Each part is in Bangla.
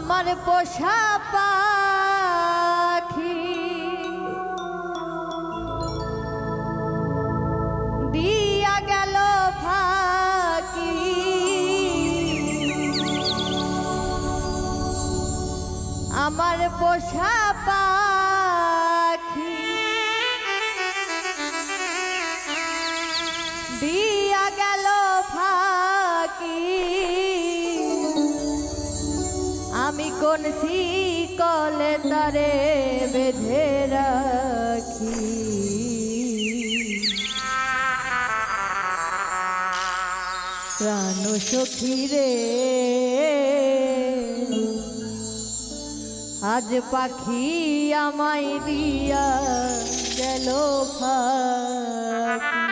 আমার পোষা পাখি। দিয়া গেল ফাকি। আমার পোষা পা কোন শিকলে তারে বেঁধে রাখি। প্রাণ সখী রে আজ পাখি আমায় দিয়া গেল ফাঁকি।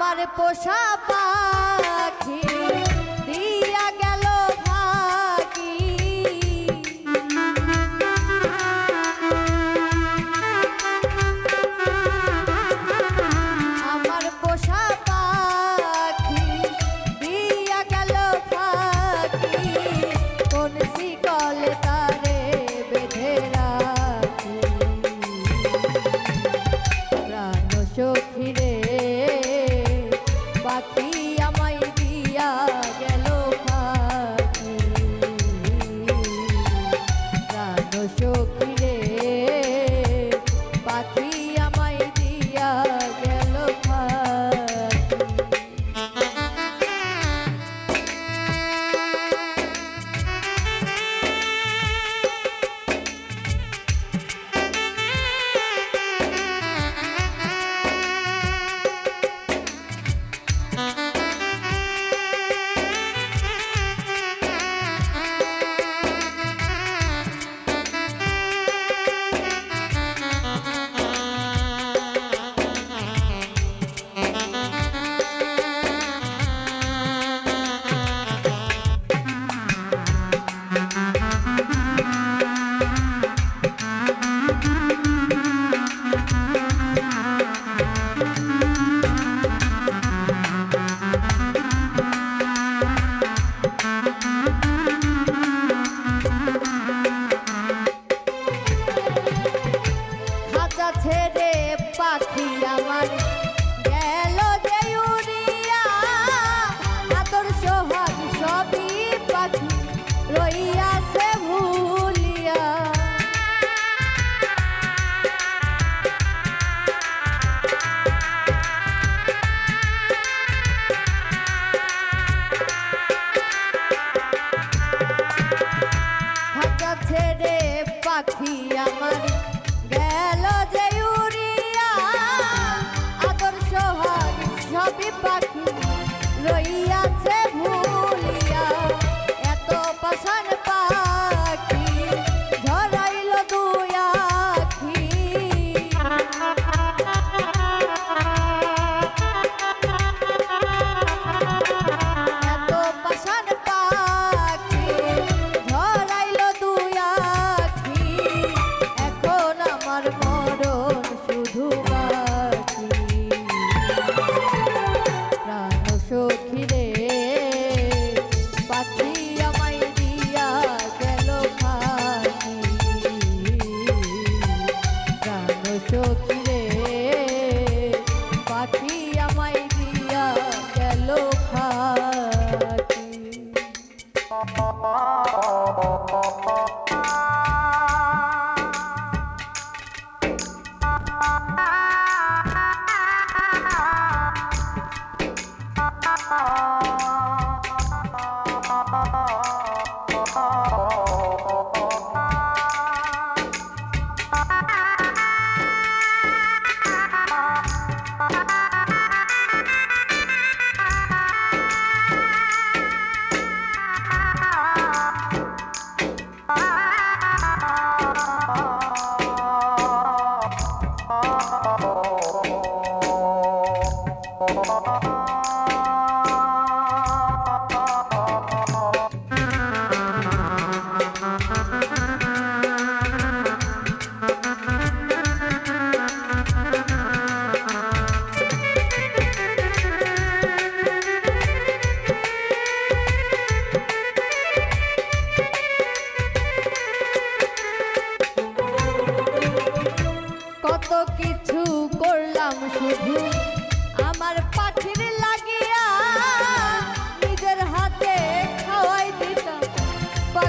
আমার পোষা পাখি। ছেড়ে পাখি আমার Oh, oh, oh, oh, oh.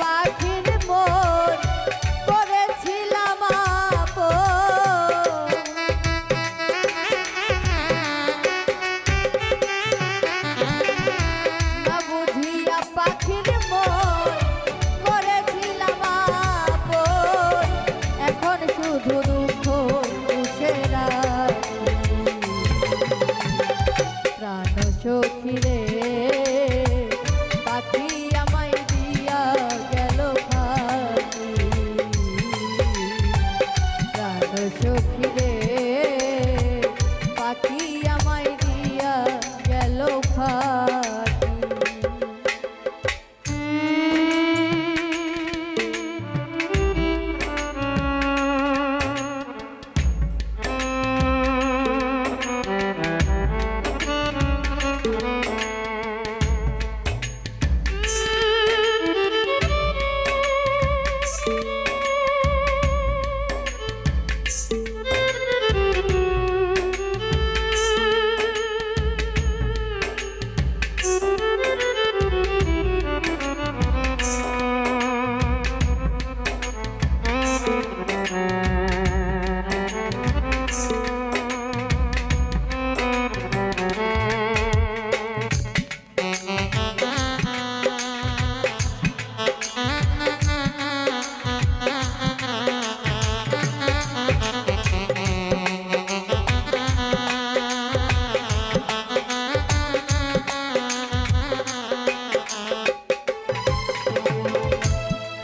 পাখি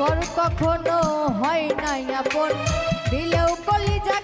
পর কখনো হয় নাই আপন। দিলেও কলিজা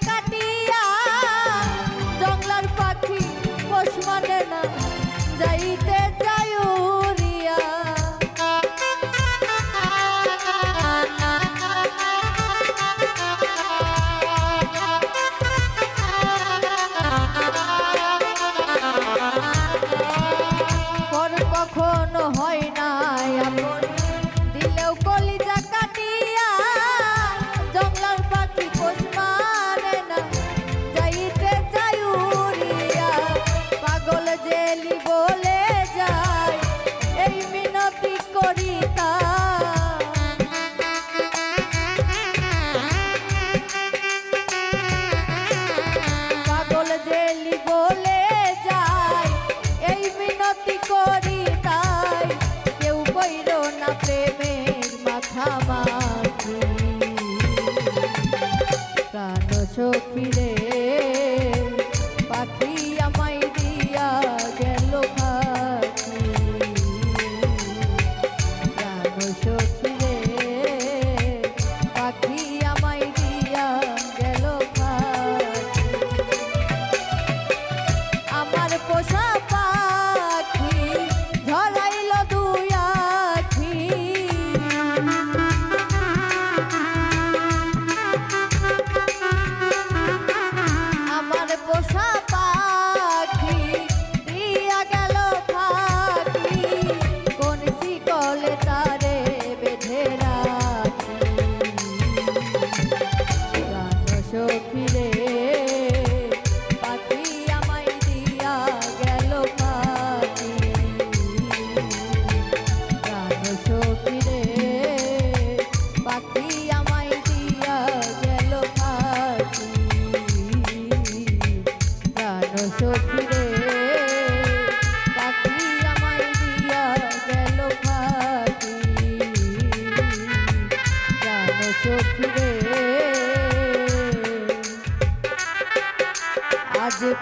Baba.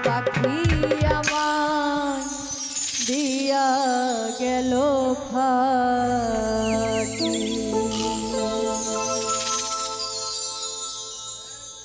पखिया दिया गलो